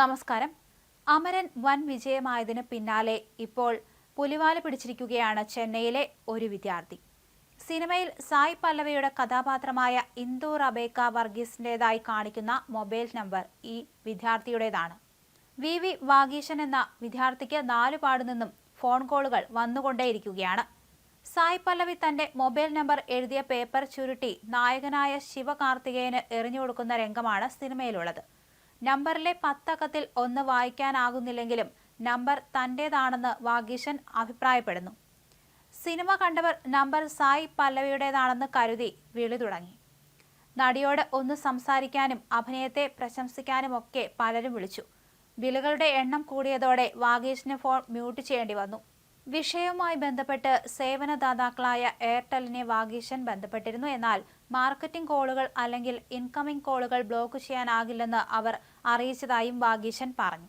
നമസ്കാരം. അമരൻ വൻ വിജയമായതിന് പിന്നാലെ ഇപ്പോൾ പുലിവാല പിടിച്ചിരിക്കുകയാണ് ചെന്നൈയിലെ ഒരു വിദ്യാർത്ഥി. സിനിമയിൽ സായ് പല്ലവയുടെ കഥാപാത്രമായ ഇന്ദു റബേക്ക വർഗീസിന്റെതായി കാണിക്കുന്ന മൊബൈൽ നമ്പർ ഈ വിദ്യാർത്ഥിയുടേതാണ്. വി വി വാഗീശൻ എന്ന വിദ്യാർത്ഥിക്ക് നാലുപാടു നിന്നും ഫോൺ കോളുകൾ വന്നുകൊണ്ടേയിരിക്കുകയാണ്. സായ് പല്ലവി തന്റെ മൊബൈൽ നമ്പർ എഴുതിയ പേപ്പർ ചുരുട്ടി നായകനായ ശിവകാർത്തികേയന് എറിഞ്ഞുകൊടുക്കുന്ന രംഗമാണ് സിനിമയിലുള്ളത്. നമ്പറിലെ പത്തക്കത്തിൽ ഒന്ന് വായിക്കാനാകുന്നില്ലെങ്കിലും നമ്പർ തന്റേതാണെന്ന് വാഗീശൻ അഭിപ്രായപ്പെടുന്നു. സിനിമ കണ്ടവർ നമ്പർ സായി പല്ലവിയുടേതാണെന്ന് കരുതി വിളി തുടങ്ങി. നടിയോട് ഒന്ന് സംസാരിക്കാനും അഭിനയത്തെ പ്രശംസിക്കാനുമൊക്കെ പലരും വിളിച്ചു. വിളികളുടെ എണ്ണം കൂടിയതോടെ വാഗീഷിന് ഫോൺ മ്യൂട്ട് ചെയ്യേണ്ടി വന്നു. വിഷയവുമായി ബന്ധപ്പെട്ട് സേവനദാതാക്കളായ എയർടെലിനെ വാഗീശൻ ബന്ധപ്പെട്ടിരുന്നു. എന്നാൽ മാർക്കറ്റിംഗ് കോളുകൾ അല്ലെങ്കിൽ ഇൻകമിംഗ് കോളുകൾ ബ്ലോക്ക് ചെയ്യാനാകില്ലെന്ന് അവർ അറിയിച്ചതായും വാഗീശൻ പറഞ്ഞു.